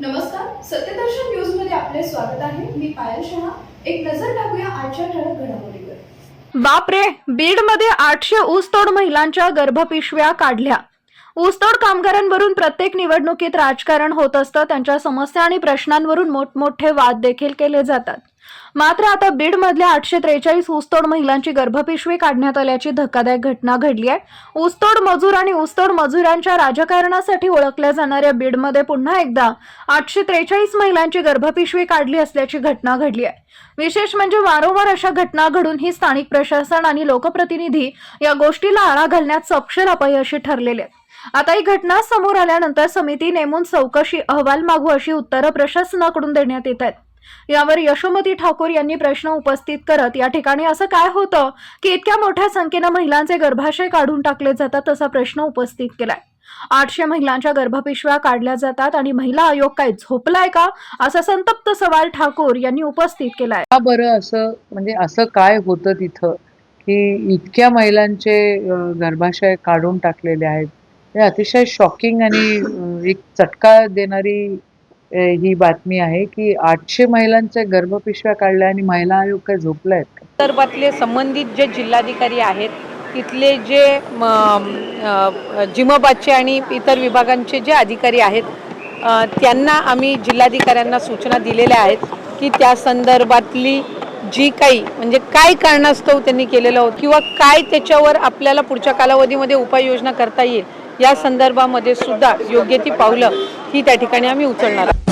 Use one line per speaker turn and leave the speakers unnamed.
नमस्कार सत्यदर्शन न्यूजमध्ये आपले स्वागत आहे. मी पायल शहा. एक नजर टाकूया आजच्या ठळक घडामोडीवर.
बापरे बीडमध्ये आठशे ऊसतोड महिलांच्या गर्भपिशव्या काढल्या. ऊसतोड कामगारांवरून प्रत्येक निवडणुकीत राजकारण होत असतं त्यांच्या समस्या आणि प्रश्नांवरून मोठमोठे वाद देखील केले जातात. मात्र आता बीडमधल्या आठशे त्रेचाळीस ऊसतोड महिलांची गर्भपिशवी काढण्यात आल्याची धक्कादायक घटना घडली आहे. ऊसतोड मजूर आणि ऊसतोड मजुरांच्या राजकारणासाठी ओळखल्या जाणाऱ्या बीडमध्ये पुन्हा एकदा आठशे त्रेचाळीस महिलांची गर्भपिशवी काढली असल्याची घटना घडली आहे. विशेष म्हणजे वारंवार अशा घटना घडून ही स्थानिक प्रशासन आणि लोकप्रतिनिधी या गोष्टीला आळा घालण्यात सपशेल अपयशी ठरलेले आहेत. आता ही घटना समोर आल्यानंतर समिती नेमून चौकशी अहवाल मागू अशी उत्तरं प्रशासनाकडून देण्यात येत आहेत. यावर यशोमती ठाकूर यांनी प्रश्न उपस्थित करत या ठिकाणी असं काय होतं की इतक्या मोठ्या संख्येनं महिलांचे गर्भाशय काढून टाकले जातात? असा प्रश्न उपस्थित केलाय. आठशे महिलांच्या गर्भपिशव्या काढल्या जातात आणि महिला आयोग काय झोपलाय का? असा संतप्त सवाल ठाकूर यांनी उपस्थित केलाय.
का बरं असं म्हणजे असं काय होतं तिथं की इतक्या महिलांचे गर्भाशय काढून टाकलेले आहेत? हे अतिशय शॉकिंग आणि एक चटका देणारी ही बातमी आहे की आठशे महिलांच्या गर्भपिशव्या काढल्या आणि महिला आयोग काय झोपला आहेत का?
संदर्भातले संबंधित जे जिल्हाधिकारी आहेत तिथले जे म, अ, आणि इतर विभागांचे जे अधिकारी आहेत अ, त्यांना आम्ही जिल्हाधिकाऱ्यांना सूचना दिलेल्या आहेत की त्या संदर्भातली जी काही म्हणजे काय कारणास्तव त्यांनी केलेलं होतं किंवा काय त्याच्यावर आपल्याला पुढच्या कालावधीमध्ये उपाययोजना करता येईल या संदर्भामध्ये सुद्धा योग्य ती पावलं ही त्या ठिकाणी आम्ही उचलणार आहोत.